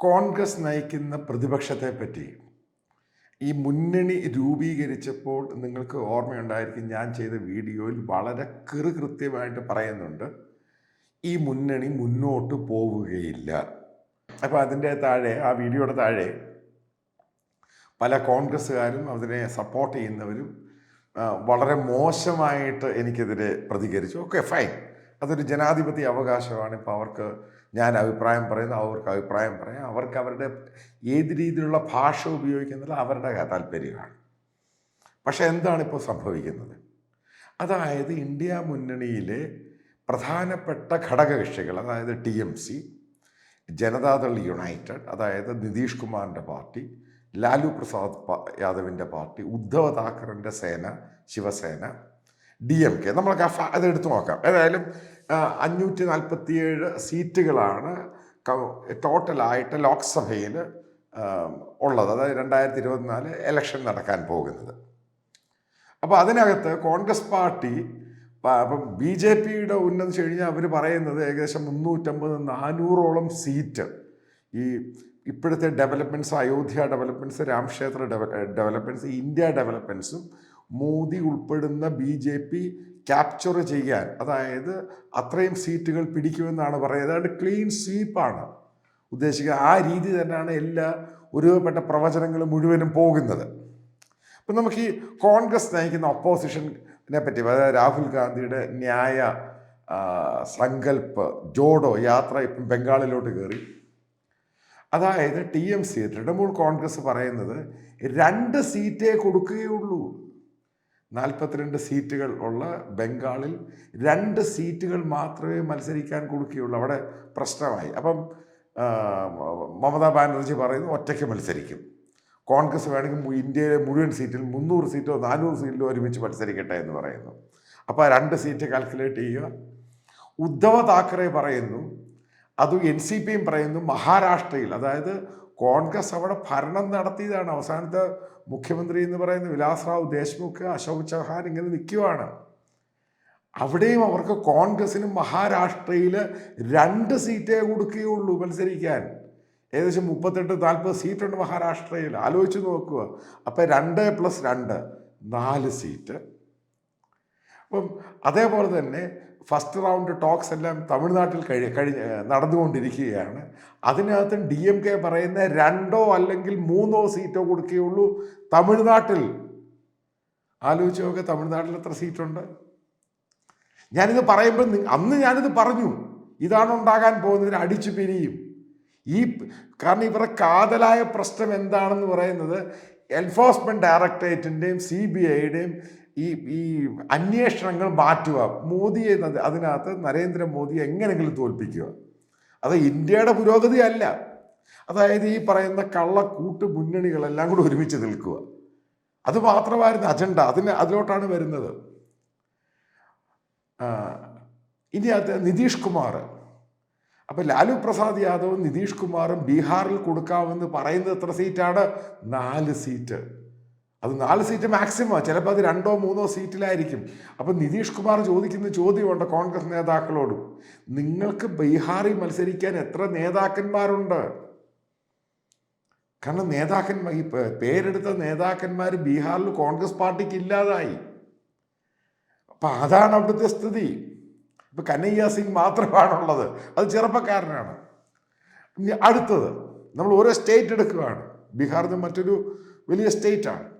കോൺഗ്രസ് നയിക്കുന്ന പ്രതിപക്ഷത്തെ പറ്റി ഈ മുന്നണി രൂപീകരിച്ചപ്പോൾ നിങ്ങൾക്ക് ഓർമ്മയുണ്ടായിരിക്കും ഞാൻ ചെയ്ത വീഡിയോയിൽ വളരെ കൃത്യമായിട്ട് പറയുന്നുണ്ട് ഈ മുന്നണി മുന്നോട്ട് പോവുകയില്ല. അപ്പോൾ അതിന്റെ താഴെ ആ വീഡിയോയുടെ താഴെ പല കോൺഗ്രസ്സുകാരും അതിനെ സപ്പോർട്ട് ചെയ്യുന്നവരും വളരെ മോശമായിട്ട് എനിക്കെതിരെ പ്രതികരിച്ചു. Okay fine. അതൊരു ജനാധിപത്യ അവകാശമാണ്. ഇപ്പോൾ അവർക്ക് ഞാൻ അഭിപ്രായം പറയുന്നു അവർക്ക് അഭിപ്രായം പറയാം. അവർക്ക് അവരുടെ ഏത് രീതിയിലുള്ള ഭാഷ ഉപയോഗിക്കുന്നില്ല അവരുടെ താല്പര്യമാണ്. പക്ഷേ എന്താണ് ഇപ്പോൾ സംഭവിക്കുന്നത്? അതായത് ഇന്ത്യ മുന്നണിയിലെ പ്രധാനപ്പെട്ട ഘടകകക്ഷികൾ അതായത് T M C Janata Dal United അതായത് നിതീഷ് കുമാറിന്റെ പാർട്ടി ലാലു പ്രസാദ് യാദവിന്റെ പാർട്ടി ഉദ്ധവ് താക്കറിന്റെ സേന ശിവസേന ഡി എം കെ നമ്മളൊക്കെ ആ അതെടുത്ത് നോക്കാം. ഏതായാലും അഞ്ഞൂറ്റി നാൽപ്പത്തിയേഴ് സീറ്റുകളാണ് ടോട്ടലായിട്ട് ലോക്സഭയിൽ ഉള്ളത്. അതായത് രണ്ടായിരത്തി ഇരുപത്തിനാല് ഇലക്ഷൻ നടക്കാൻ പോകുന്നത്. അപ്പോൾ അതിനകത്ത് കോൺഗ്രസ് പാർട്ടി അപ്പം ബി ജെ പിയുടെ ഉന്നതി കഴിഞ്ഞാൽ അവർ പറയുന്നത് ഏകദേശം മുന്നൂറ്റമ്പത് നാനൂറോളം സീറ്റ്. ഈ ഇപ്പോഴത്തെ ഡെവലപ്മെന്റ്സ് അയോധ്യ ഡെവലപ്മെന്റ്സ് രാംക്ഷേത്ര ഡെവലപ്മെന്റ്സ് ഇന്ത്യ ഡെവലപ്മെന്റ്സും മോദി ഉൾപ്പെടുന്ന ബി ജെ പി ക്യാപ്ചർ ചെയ്യാൻ. അതായത് അത്രയും സീറ്റുകൾ പിടിക്കുമെന്നാണ് പറയുന്നത്. അതായത് ക്ലീൻ സ്വീപ്പാണ്. ഉദ്ദേശിക്കുക ആ രീതി തന്നെയാണ് എല്ലാ ഒരുപെട്ട പ്രവചനങ്ങൾ മുഴുവനും പോകുന്നത്. അപ്പം നമുക്ക് ഈ കോൺഗ്രസ് നയിക്കുന്ന ഒപ്പോസിഷനെ പറ്റി അതായത് രാഹുൽ ഗാന്ധിയുടെ ന്യായ സങ്കല്പ് ജോഡോ യാത്ര ഇപ്പം ബംഗാളിലോട്ട് കയറി. അതായത് T M C Trinamool Congress പറയുന്നത് രണ്ട് സീറ്റേ കൊടുക്കുകയുള്ളൂ. നാൽപ്പത്തിരണ്ട് സീറ്റുകൾ ഉള്ള ബംഗാളിൽ രണ്ട് സീറ്റുകൾ മാത്രമേ മത്സരിക്കാൻ കൊടുക്കുകയുള്ളൂ. അവിടെ പ്രശ്നമായി. അപ്പം മമതാ ബാനർജി പറയുന്നു ഒറ്റയ്ക്ക് മത്സരിക്കും. കോൺഗ്രസ് വേണമെങ്കിൽ ഇന്ത്യയിലെ മുഴുവൻ സീറ്റിൽ മുന്നൂറ് സീറ്റോ നാനൂറ് സീറ്റിലോ ഒരുമിച്ച് മത്സരിക്കട്ടെ എന്ന് പറയുന്നു. അപ്പോൾ രണ്ട് സീറ്റ് കാൽക്കുലേറ്റ് ചെയ്യുക. ഉദ്ധവ് താക്കറെ പറയുന്നു അതും എൻ സി പിയും പറയുന്നു മഹാരാഷ്ട്രയിൽ. അതായത് കോൺഗ്രസ് അവിടെ ഭരണം നടത്തിയതാണ്. അവസാനത്തെ മുഖ്യമന്ത്രി എന്ന് പറയുന്ന വിലാസ്റാവ് ദേശ്മുഖ് അശോക് ചൗഹാൻ ഇങ്ങനെ നിൽക്കുവാണ്. അവിടെയും അവർക്ക് കോൺഗ്രസിനും മഹാരാഷ്ട്രയിൽ രണ്ട് സീറ്റേ കൊടുക്കുകയുള്ളൂ മത്സരിക്കാൻ. ഏകദേശം മുപ്പത്തെട്ട് നാൽപ്പത് സീറ്റുണ്ട് മഹാരാഷ്ട്രയിൽ. ആലോചിച്ച് നോക്കുക. അപ്പം രണ്ട് പ്ലസ് രണ്ട് നാല് സീറ്റ്. അപ്പം അതേപോലെ തന്നെ ഫസ്റ്റ് റൗണ്ട് ടോക്സ് എല്ലാം തമിഴ്നാട്ടിൽ കഴി കഴിഞ്ഞ് നടന്നുകൊണ്ടിരിക്കുകയാണ്. അതിനകത്ത് ഡി എം കെ പറയുന്ന രണ്ടോ അല്ലെങ്കിൽ മൂന്നോ സീറ്റോ കൊടുക്കുകയുള്ളൂ തമിഴ്നാട്ടിൽ. ആലോചിച്ച് നോക്കുക തമിഴ്നാട്ടിൽ എത്ര സീറ്റുണ്ട് ഞാനിത് പറയുമ്പോൾ അന്ന് ഞാനിത് പറഞ്ഞു. ഇതാണ് ഉണ്ടാകാൻ പോകുന്നതിന് അടിച്ചു പിരിയും. ഈ കാരണം ഇവരുടെ കാതലായ പ്രശ്നം എന്താണെന്ന് പറയുന്നത് എൻഫോഴ്സ്മെന്റ് ഡയറക്ടറേറ്റിന്റെയും സി ബി ഐയുടെയും ഈ ഈ അന്വേഷണങ്ങൾ മാറ്റുക മോദിയെ അത് അതിനകത്ത് നരേന്ദ്രമോദിയെ എങ്ങനെയെങ്കിലും തോൽപ്പിക്കുക. അത് ഇന്ത്യയുടെ പുരോഗതി അല്ല. അതായത് ഈ പറയുന്ന കള്ളക്കൂട്ട് മുന്നണികളെല്ലാം കൂടി ഒരുമിച്ച് നിൽക്കുക. അത് മാത്രമായിരുന്നു അജണ്ട. അതിന് അതിലോട്ടാണ് വരുന്നത്. ഇനി അത് നിതീഷ് കുമാർ അപ്പം ലാലു പ്രസാദ് യാദവും നിതീഷ് കുമാറും ബീഹാറിൽ കൊടുക്കാമെന്ന് പറയുന്നത് എത്ര സീറ്റാണ്? നാല് സീറ്റ്. അത് നാല് സീറ്റ് മാക്സിമം ചിലപ്പോൾ അത് രണ്ടോ മൂന്നോ സീറ്റിലായിരിക്കും. അപ്പം നിതീഷ് കുമാർ ചോദിക്കുന്ന ചോദ്യമുണ്ട് കോൺഗ്രസ് നേതാക്കളോടും. നിങ്ങൾക്ക് ബീഹാറിൽ മത്സരിക്കാൻ എത്ര നേതാക്കന്മാരുണ്ട്? കാരണം നേതാക്കന്മാർ ഈ പേരെടുത്ത നേതാക്കന്മാർ ബീഹാറിൽ കോൺഗ്രസ് പാർട്ടിക്ക് ഇല്ലാതായി. അപ്പം അതാണ് അവിടുത്തെ സ്ഥിതി. ഇപ്പം കനയ്യ സിംഗ് മാത്രമാണുള്ളത്. അത് ചെറുപ്പക്കാരനാണ്. അടുത്തത് നമ്മൾ ഓരോ സ്റ്റേറ്റ് എടുക്കുകയാണ്. ബീഹാറിൽ നിന്ന് മറ്റൊരു വലിയ സ്റ്റേറ്റാണ്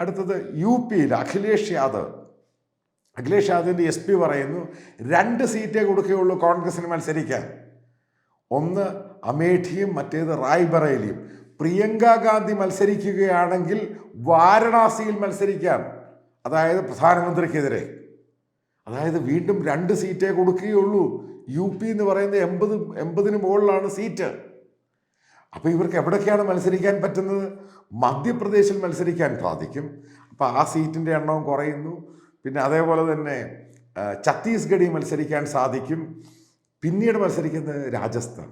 അടുത്തത് യു പിയിൽ അഖിലേഷ് യാദവ്. അഖിലേഷ് യാദവിന്റെ എസ് പി പറയുന്നു രണ്ട് സീറ്റേ കൊടുക്കുകയുള്ളൂ കോൺഗ്രസിന് മത്സരിക്കാൻ. ഒന്ന് അമേഠിയും മറ്റേത് റായ്ബറേലിയും. പ്രിയങ്ക ഗാന്ധി മത്സരിക്കുകയാണെങ്കിൽ വാരണാസിയിൽ മത്സരിക്കാം. അതായത് പ്രധാനമന്ത്രിക്കെതിരെ. അതായത് വീണ്ടും രണ്ട് സീറ്റേ കൊടുക്കുകയുള്ളൂ. യു പി എന്ന് പറയുന്നത് എൺപത് എൺപതിന് മുകളിലാണ് സീറ്റ്. അപ്പോൾ ഇവർക്ക് എവിടൊക്കെയാണ് മത്സരിക്കാൻ പറ്റുന്നത്? മധ്യപ്രദേശിൽ മത്സരിക്കാൻ സാധിക്കും. അപ്പോൾ ആ സീറ്റിന്റെ എണ്ണവും കുറയുന്നു. പിന്നെ അതേപോലെ തന്നെ ഛത്തീസ്ഗഡിൽ മത്സരിക്കാൻ സാധിക്കും. പിന്നീട് മത്സരിക്കുന്നത് രാജസ്ഥാൻ.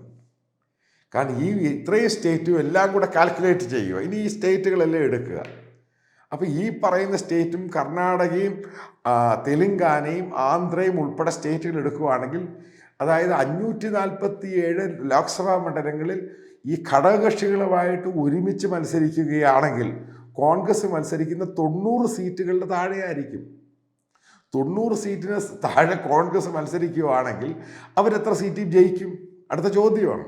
കാരണം ഈ ഇത്രയും സ്റ്റേറ്റും എല്ലാം കൂടെ കാൽക്കുലേറ്റ് ചെയ്യുക. ഇനി ഈ സ്റ്റേറ്റുകളെല്ലാം എടുക്കുക. അപ്പോൾ ഈ പറയുന്ന സ്റ്റേറ്റും കർണാടകയും തെലുങ്കാനയും ആന്ധ്രയും ഉൾപ്പെടെ സ്റ്റേറ്റുകൾ എടുക്കുകയാണെങ്കിൽ അതായത് അഞ്ഞൂറ്റി നാൽപ്പത്തി ഏഴ് ലോക്സഭാ മണ്ഡലങ്ങളിൽ ഈ ഘടകകക്ഷികളുമായിട്ട് ഒരുമിച്ച് മത്സരിക്കുകയാണെങ്കിൽ കോൺഗ്രസ് മത്സരിക്കുന്ന തൊണ്ണൂറ് സീറ്റുകളുടെ താഴെയായിരിക്കും. തൊണ്ണൂറ് സീറ്റിന് താഴെ കോൺഗ്രസ് മത്സരിക്കുകയാണെങ്കിൽ അവരെത്ര സീറ്റിൽ ജയിക്കും? അടുത്ത ചോദ്യമാണ്.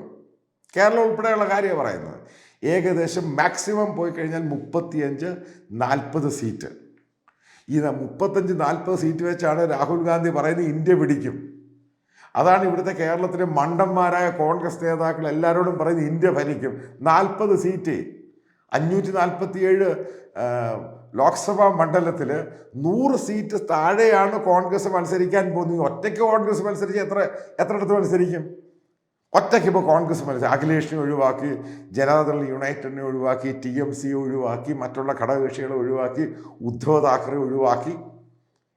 കേരളം ഉൾപ്പെടെയുള്ള കാര്യമാണ് പറയുന്നത്. ഏകദേശം മാക്സിമം പോയി കഴിഞ്ഞാൽ മുപ്പത്തിയഞ്ച് നാൽപ്പത് സീറ്റ് ഈ മുപ്പത്തഞ്ച് നാൽപ്പത് സീറ്റ് വെച്ചാണ് രാഹുൽ ഗാന്ധി പറയുന്നത് ഇന്ത്യ പിടിക്കും. അതാണ് ഇവിടുത്തെ കേരളത്തിലെ മണ്ടന്മാരായ കോൺഗ്രസ് നേതാക്കൾ എല്ലാവരോടും പറയുന്നത് ഇന്ത്യ ഭരിക്കും. നാൽപ്പത് സീറ്റ് അഞ്ഞൂറ്റി നാൽപ്പത്തിയേഴ് ലോക്സഭാ മണ്ഡലത്തിൽ നൂറ് സീറ്റ് താഴെയാണ് കോൺഗ്രസ് മത്സരിക്കാൻ പോകുന്നത്. ഒറ്റയ്ക്ക് കോൺഗ്രസ് മത്സരിച്ച് എത്ര എത്ര മത്സരിക്കും? ഒറ്റയ്ക്ക് ഇപ്പോൾ കോൺഗ്രസ് മനസ്സിൽ അഖിലേഷിനെ ഒഴിവാക്കി ജനതാദൾ യുണൈറ്റഡിനെ ഒഴിവാക്കി ടി എം സി ഒഴിവാക്കി മറ്റുള്ള ഘടകകക്ഷികളെ ഒഴിവാക്കി ഉദ്ധവ് താക്കറെ ഒഴിവാക്കി.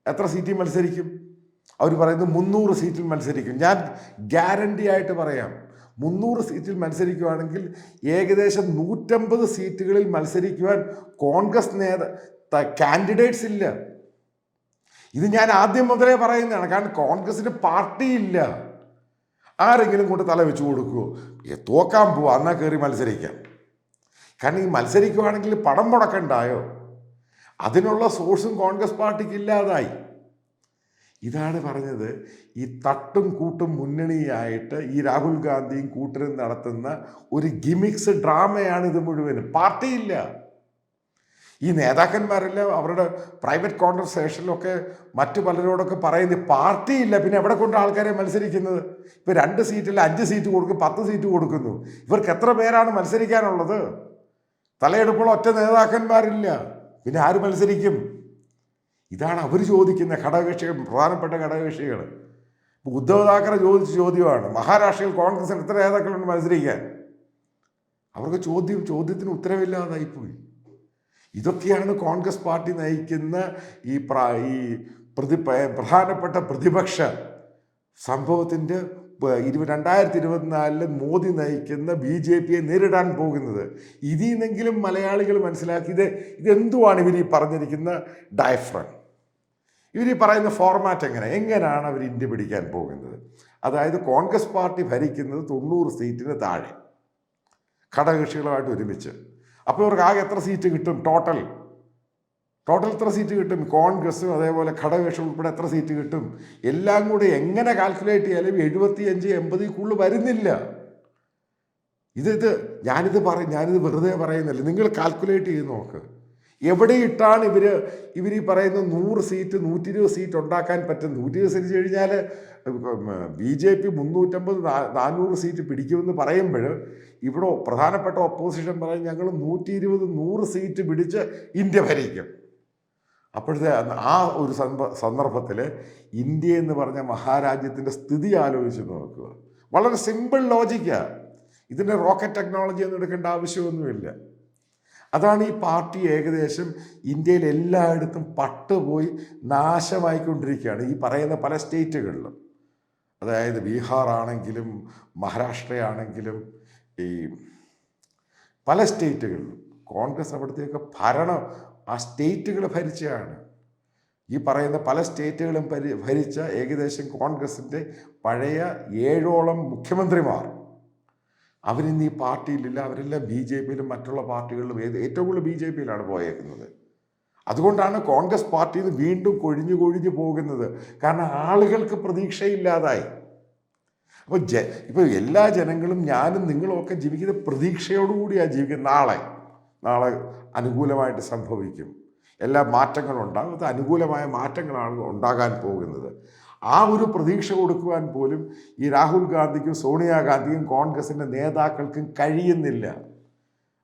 എത്ര സീറ്റിൽ മത്സരിക്കും? അവർ പറയുന്നത് മുന്നൂറ് സീറ്റിൽ മത്സരിക്കും. ഞാൻ ഗ്യാരണ്ടി ആയിട്ട് പറയാം. മുന്നൂറ് സീറ്റിൽ മത്സരിക്കുവാണെങ്കിൽ ഏകദേശം നൂറ്റമ്പത് സീറ്റുകളിൽ മത്സരിക്കുവാൻ കോൺഗ്രസ് നേതാ കാൻഡിഡേറ്റ്സ് ഇല്ല. ഇത് ഞാൻ ആദ്യം മുതലേ പറയുന്നതാണ്. കാരണം കോൺഗ്രസിന് പാർട്ടിയില്ല. ആരെങ്കിലും കൊണ്ട് തല വെച്ചു കൊടുക്കുമോ തോക്കാൻ പോവാ. എന്നാൽ കയറി മത്സരിക്കാം. കാരണം ഈ മത്സരിക്കുവാണെങ്കിൽ പടം മുടക്കണ്ടായോ? അതിനുള്ള സോഴ്സും കോൺഗ്രസ് പാർട്ടിക്ക് ഇല്ലാതായി. ഇതാണ് പറഞ്ഞത് ഈ തട്ടും കൂട്ടും മുന്നണിയായിട്ട് ഈ രാഹുൽ ഗാന്ധിയും കൂട്ടരും നടത്തുന്ന ഒരു ഗിമിക്സ് ഡ്രാമയാണ് ഇത് മുഴുവനും. പാർട്ടിയില്ല. ഈ നേതാക്കന്മാരെല്ലാം അവരുടെ പ്രൈവറ്റ് കോൺവെർസേഷനിലൊക്കെ മറ്റു പലരോടൊക്കെ പറയുന്നത് പാർട്ടിയില്ല. പിന്നെ എവിടെ കൊണ്ട് ആൾക്കാരെ മത്സരിക്കുന്നത്? ഇപ്പോൾ രണ്ട് സീറ്റിൽ അഞ്ച് സീറ്റ് കൊടുക്കും പത്ത് സീറ്റ് കൊടുക്കുന്നു. ഇവർക്ക് എത്ര പേരാണ് മത്സരിക്കാനുള്ളത്? തലയെടുപ്പുള്ള ഒറ്റ നേതാക്കന്മാരില്ല. പിന്നെ ആര് മത്സരിക്കും? ഇതാണ് അവർ ചോദിക്കുന്ന ഘടകകക്ഷികൾ പ്രധാനപ്പെട്ട ഘടകകക്ഷികൾ. ഇപ്പോൾ ഉദ്ധവ് താക്കറെ ചോദിച്ച ചോദ്യമാണ് മഹാരാഷ്ട്രയിൽ കോൺഗ്രസിന് എത്ര നേതാക്കളുണ്ട് മത്സരിക്കാൻ? അവർക്ക് ചോദ്യം ചോദ്യത്തിന് ഉത്തരവില്ലാതായിപ്പോയി. ഇതൊക്കെയാണ് കോൺഗ്രസ് പാർട്ടി നയിക്കുന്ന ഈ ഈ പ്രതി പ്രധാനപ്പെട്ട പ്രതിപക്ഷ സംഭവത്തിന്റെ ഇരുപ രണ്ടായിരത്തി ഇരുപത്തിനാലിൽ മോദി നയിക്കുന്ന ബി ജെ പിയെ നേരിടാൻ പോകുന്നത്. ഇതിൽ നിന്നെങ്കിലും മലയാളികൾ മനസ്സിലാക്കി ഇത് ഇതെന്തുവാണ് ഇവർ ഈ പറഞ്ഞിരിക്കുന്ന ഡയഫ്രം ഇവർ ഈ പറയുന്ന ഫോർമാറ്റ് എങ്ങനെ? എങ്ങനെയാണ് അവർ ഇന്ത്യ പിടിക്കാൻ പോകുന്നത്? അതായത് കോൺഗ്രസ് പാർട്ടി ഭരിക്കുന്നത് തൊണ്ണൂറ് സീറ്റിന് താഴെ. ഘടകകക്ഷികളുമായിട്ട് ഒരുമിച്ച്. അപ്പോൾ ഇവർക്ക് ആകെ എത്ര സീറ്റ് കിട്ടും? ടോട്ടൽ ടോട്ടൽ എത്ര സീറ്റ് കിട്ടും? കോൺഗ്രസ് അതേപോലെ ഘടകകക്ഷി ഉൾപ്പെടെ എത്ര സീറ്റ് കിട്ടും? എല്ലാം കൂടി എങ്ങനെ കാൽക്കുലേറ്റ് ചെയ്യാലും എഴുപത്തി അഞ്ച് എൺപതിൽ കൂടുതൽ വരുന്നില്ല. ഇത് ഇത് ഞാനിത് പറ ഞാനിത് വെറുതെ പറയുന്നില്ല. നിങ്ങൾ കാൽക്കുലേറ്റ് ചെയ്ത് നോക്ക്. എവിടെ ഇട്ടാണ് ഇവർ ഇവർ ഈ പറയുന്ന നൂറ് സീറ്റ് നൂറ്റി ഇരുപത് സീറ്റ് ഉണ്ടാക്കാൻ പറ്റും നൂറ്റി ഇരുപത് സീറ്റ് കഴിഞ്ഞാൽ ബി ജെ പി മുന്നൂറ്റമ്പത് നാനൂറ് സീറ്റ് പിടിക്കുമെന്ന് പറയുമ്പോൾ ഇവിടെ പ്രധാനപ്പെട്ട ഒപ്പോസിഷൻ പറയും ഞങ്ങൾ നൂറ്റി ഇരുപത് നൂറ് സീറ്റ് പിടിച്ച് ഇന്ത്യ ഭരിക്കും. അപ്പോഴത്തെ ആ ഒരു സന്ദർഭത്തിൽ ഇന്ത്യ എന്ന് പറഞ്ഞ മഹാരാജ്യത്തിന്റെ സ്ഥിതി ആലോചിച്ച് നോക്കുക. വളരെ സിമ്പിൾ ലോജിക്കാണ് ഇതിന്റെ റോക്കറ്റ് ടെക്നോളജി ഒന്നും എടുക്കേണ്ട ആവശ്യമൊന്നുമില്ല. അതാണ് ഈ പാർട്ടി ഏകദേശം ഇന്ത്യയിൽ എല്ലായിടത്തും പട്ടുപോയി നാശമായിക്കൊണ്ടിരിക്കുകയാണ്. ഈ പറയുന്ന പല സ്റ്റേറ്റുകളിലും. അതായത് ബീഹാർ ആണെങ്കിലും മഹാരാഷ്ട്രയാണെങ്കിലും ഈ പല സ്റ്റേറ്റുകളിലും. കോൺഗ്രസ് അവിടത്തേക്ക് ഭരണം ആ സ്റ്റേറ്റുകൾ ഭരിച്ചതാണ് ഈ പറയുന്ന പല സ്റ്റേറ്റുകളും ഭരിച്ച ഏകദേശം കോൺഗ്രസിന്റെ പഴയ ഏഴോളം മുഖ്യമന്ത്രിമാർ. അവരിന്ന് ഈ പാർട്ടിയിലില്ല അവരെല്ലാം ബി ജെ പിയിലും മറ്റുള്ള പാർട്ടികളിലും ഏത് ഏറ്റവും കൂടുതൽ ബി ജെ പിയിലാണ് പോയേക്കുന്നത്. അതുകൊണ്ടാണ് കോൺഗ്രസ് പാർട്ടിയിൽ നിന്ന് വീണ്ടും കൊഴിഞ്ഞു കൊഴിഞ്ഞു പോകുന്നത്. കാരണം ആളുകൾക്ക് പ്രതീക്ഷയില്ലാതായി. അപ്പോൾ ജ ഇപ്പോൾ എല്ലാ ജനങ്ങളും ഞാനും നിങ്ങളും ഒക്കെ ജീവിക്കുന്ന പ്രതീക്ഷയോടുകൂടിയാണ് ജീവിക്കുന്നത് നാളെ. നാളെ അനുകൂലമായിട്ട് സംഭവിക്കും. എല്ലാ മാറ്റങ്ങളും ഉണ്ടാകും അത് അനുകൂലമായ മാറ്റങ്ങളാണ് ഉണ്ടാകാൻ പോകുന്നത്. ആ ഒരു പ്രതീക്ഷ കൊടുക്കുവാൻ പോലും ഈ രാഹുൽ ഗാന്ധിക്കും സോണിയാഗാന്ധിക്കും കോൺഗ്രസിന്റെ നേതാക്കൾക്കും കഴിയുന്നില്ല.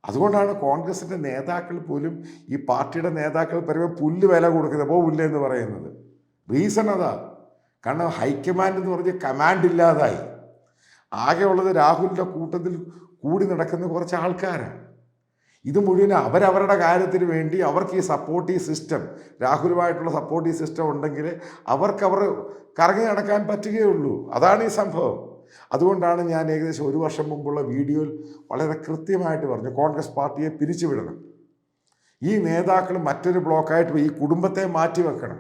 അതുകൊണ്ടാണ് കോൺഗ്രസിന്റെ നേതാക്കൾ പോലും ഈ പാർട്ടിയുടെ നേതാക്കൾ പറയുമ്പോൾ പുല്ല് വില കൊടുക്കുന്നത്. പോ പുല്ല് എന്ന് പറയുന്നത്. റീസൺ അതാ. കാരണം ഹൈക്കമാൻഡ് എന്ന് പറഞ്ഞ് കമാൻഡ് ഇല്ലാതായി. ആകെ ഉള്ളത് രാഹുലിന്റെ കൂട്ടത്തിൽ കൂടി നടക്കുന്ന കുറച്ച് ആൾക്കാരാണ്. ഇത് മുഴുവൻ അവരവരുടെ കാര്യത്തിന് വേണ്ടി അവർക്ക് ഈ സപ്പോർട്ടീവ് സിസ്റ്റം രാഹുലുമായിട്ടുള്ള സപ്പോർട്ടീവ് സിസ്റ്റം ഉണ്ടെങ്കിൽ അവർക്ക് അവർ കറങ്ങി നടക്കാൻ പറ്റുകയുള്ളൂ. അതാണ് ഈ സംഭവം. അതുകൊണ്ടാണ് ഞാൻ ഏകദേശം ഒരു വർഷം മുമ്പുള്ള വീഡിയോയിൽ വളരെ കൃത്യമായിട്ട് പറഞ്ഞു കോൺഗ്രസ് പാർട്ടിയെ പിരിച്ചുവിടണം. ഈ നേതാക്കൾ മറ്റൊരു ബ്ലോക്കായിട്ട് ഈ കുടുംബത്തെ മാറ്റി വെക്കണം.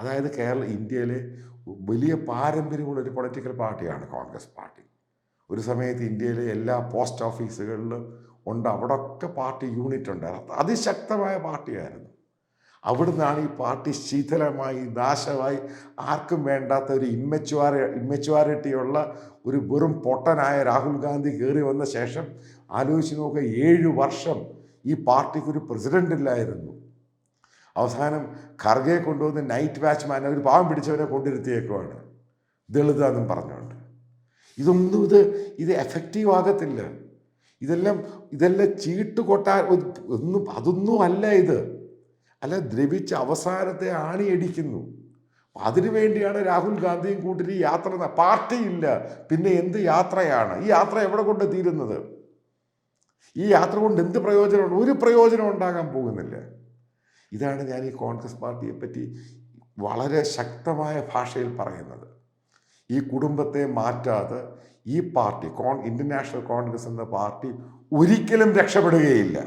അതായത് കേരള ഇന്ത്യയിലെ വലിയ പാരമ്പര്യമുള്ള ഒരു പൊളിറ്റിക്കൽ പാർട്ടിയാണ് കോൺഗ്രസ് പാർട്ടി. ഒരു സമയത്ത് ഇന്ത്യയിലെ എല്ലാ പോസ്റ്റ് ഓഫീസുകളിലും ഉണ്ട്. അവിടെ ഒക്കെ പാർട്ടി യൂണിറ്റ് ഉണ്ടായിരുന്നു അതിശക്തമായ പാർട്ടിയായിരുന്നു. അവിടുന്നാണ് ഈ പാർട്ടി ശീതലമായി നാശമായി ആർക്കും വേണ്ടാത്ത ഒരു ഇമ്മച്ചുവാര ഇമ്മച്ചുവാരിറ്റിയുള്ള ഒരു വെറും പൊട്ടനായ രാഹുൽ ഗാന്ധി കയറി വന്ന ശേഷം ആലോചിച്ച് നോക്കുക ഏഴ് വർഷം ഈ പാർട്ടിക്ക് ഒരു പ്രസിഡന്റ് ഇല്ലായിരുന്നു. അവസാനം ഖർഗെ കൊണ്ടുവന്ന് നൈറ്റ് വാച്ച്മാൻ ഒരു പാവം പിടിച്ചവനെ കൊണ്ടിരുത്തിയേക്കുവാണ്. ദളിത് എന്നും പറഞ്ഞുകൊണ്ട്. ഇതൊന്നും ഇത് ഇത് എഫക്റ്റീവ് ആകത്തില്ല. ഇതെല്ലാം ഇതെല്ലാം ചീട്ട് കൊട്ടാൻ ഒന്നും അതൊന്നും അല്ല ഇത്. അല്ല ദ്രവിച്ച് അവസാനത്തെ ആണിയടിക്കുന്നു അതിനു വേണ്ടിയാണ് രാഹുൽ ഗാന്ധിയും ഈ യാത്ര പാർട്ടിയില്ല. പിന്നെ എന്ത് യാത്രയാണ്? ഈ യാത്ര എവിടെ കൊണ്ട് തീരുന്നത്? ഈ യാത്ര കൊണ്ട് എന്ത് പ്രയോജനമുണ്ട്? ഒരു പ്രയോജനം ഉണ്ടാകാൻ പോകുന്നില്ല. ഇതാണ് ഞാൻ ഈ കോൺഗ്രസ് പാർട്ടിയെ പറ്റി വളരെ ശക്തമായ ഭാഷയിൽ പറയുന്നത്. ഈ കുടുംബത്തെ മാറ്റാതെ ഈ party con Indian National Congress എന്ന പാർട്ടി ഒരിക്കലും രക്ഷപ്പെടുകയില്ല.